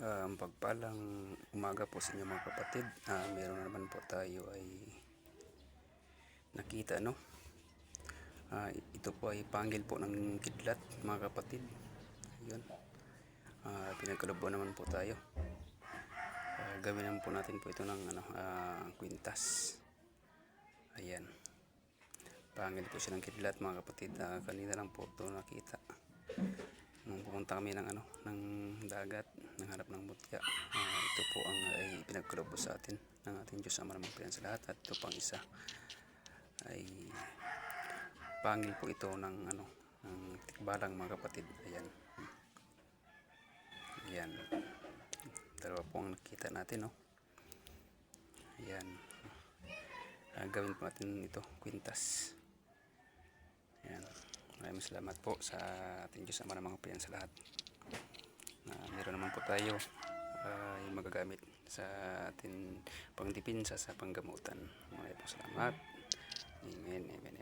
Um, pagpalang umaga po sa inyo mga kapatid. Ah, meron na naman po tayo ay nakita no. Ah, ito po ay panggil po ng kidlat mga kapatid. Ayun. Ah, pinagkalabo naman po tayo. Ah, gawin naman po natin po ito ng ano, ah, kwintas. Ayan. Pangil po siya ng kidlat mga kapatid. Ah, kanina lang po ito nakita. Nung pumunta kami ng ano, ng dagat, nangharap ng mutya. Ah, ito po ang ay pinagkulob sa atin ng ating Diyos ang maraming sa lahat. At ito pang isa ay pangil po ito ng ano, ng tikbalang mga kapatid. Ayan. Ayan. Dalawa po ang nakita natin, no? Ayan. Ah, gawin po natin ito, kwintas. Ayan. Maraming salamat po sa ating Diyos Ama ng mga kapayan sa lahat. Na meron lang po tayo uh, yung magagamit sa atin pangdipinsa sa panggamutan. Maraming salamat. Amen, amen.